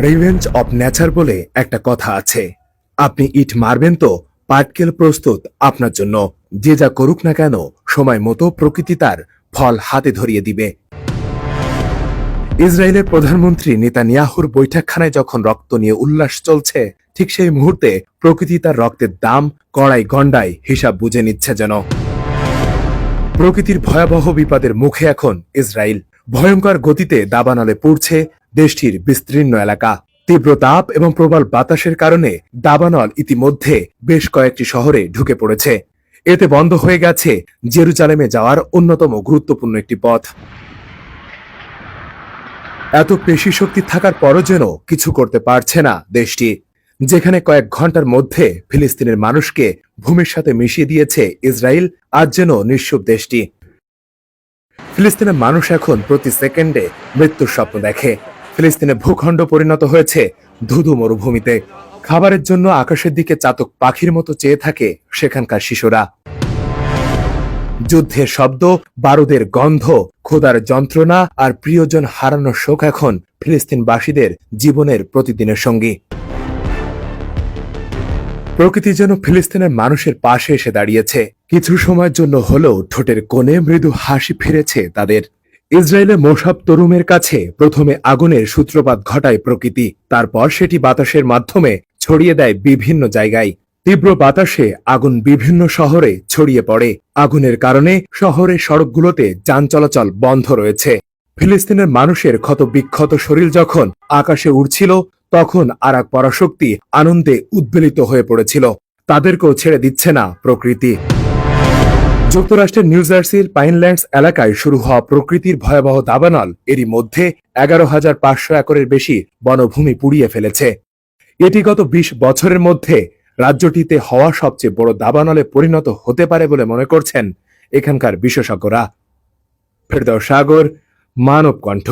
Revenge of nature বলে একটা কথা আছে। আপনি ইট মারবেন তো, পাটকেল প্রস্তুত আপনার জন্য। যে যা করুক না কেন, সময় মতো প্রকৃতি তার ফল হাতে ধরিয়ে দিবে। ইসরায়েলের প্রধানমন্ত্রী নেতানিয়াহুর বৈঠকখানায় যখন রক্ত নিয়ে উল্লাস চলছে, ঠিক সেই মুহূর্তে প্রকৃতি তার রক্তের দাম কড়াই গন্ডায় হিসাব বুঝে নিচ্ছে যেন। প্রকৃতির ভয়াবহ বিপদের মুখে এখন ইসরায়েল। ভয়ঙ্কর গতিতে দাবানলে পড়ছে দেশটির বিস্তীর্ণ এলাকা। তীব্র তাপ এবং প্রবল বাতাসের কারণে দাবানল ইতিমধ্যে বেশ কয়েকটি শহরে ঢুকে পড়েছে। এতে বন্ধ হয়ে গেছে জেরুজালেমে যাওয়ার অন্যতম গুরুত্বপূর্ণ একটি পথ। এত পেশি শক্তি থাকার পরও যেন কিছু করতে পারছে না দেশটি, যেখানে কয়েক ঘণ্টার মধ্যে ফিলিস্তিনের মানুষকে ভূমির সাথে মিশিয়ে দিয়েছে ইসরায়েল, আজ যেন নিঃসুপ দেশটি। ফিলিস্তিনের মানুষ এখন প্রতি সেকেন্ডে মৃত্যুর স্বপ্ন দেখে। ফিলিস্তিনে ভূখণ্ড পরিণত হয়েছে ধুধু মরুভূমিতে। খাবারের জন্য আকাশের দিকে চাতক পাখির মতো চেয়ে থাকে সেখানকার শিশুরা। যুদ্ধের শব্দ, বারুদের গন্ধ, ক্ষুধার যন্ত্রণা আর প্রিয়জন হারানোর শোক এখন ফিলিস্তিনবাসীদের জীবনের প্রতিদিনের সঙ্গী। প্রকৃতি যেন ফিলিস্তিনের মানুষের পাশে এসে দাঁড়িয়েছে। কিছু সময়ের জন্য হলেও ঠোঁটের কোণে মৃদু হাসি ফিরেছে তাদের। ইসরায়েলের মোসাব তরুমের কাছে প্রথমে আগুনের সূত্রপাত ঘটায় প্রকৃতি, তারপর সেটি বাতাসের মাধ্যমে ছড়িয়ে দেয় বিভিন্ন জায়গায়। তীব্র বাতাসে আগুন বিভিন্ন শহরে ছড়িয়ে পড়ে। আগুনের কারণে শহরের সড়কগুলোতে যান চলাচল বন্ধ রয়েছে। ফিলিস্তিনের মানুষের ক্ষত বিক্ষত শরীর যখন আকাশে উড়ছিল তখন আর এক পরাশক্তি আনন্দে উদ্বেলিত হয়ে পড়েছিল। তাদেরকেও ছেড়ে দিচ্ছে না প্রকৃতি। যুক্তরাষ্ট্রের নিউ জার্সির পাইনল্যান্ডস এলাকায় শুরু হওয়া প্রকৃতির ভয়াবহ দাবানল এরই মধ্যে এগারো হাজার পাঁচশো একরের বেশি বনভূমি পুড়িয়ে ফেলেছে। এটি গত বিশ বছরের মধ্যে রাজ্যটিতে হওয়া সবচেয়ে বড় দাবানলে পরিণত হতে পারে বলে মনে করছেন এখানকার বিশেষজ্ঞরা। ফেরদাও সাগর মানব কণ্ঠ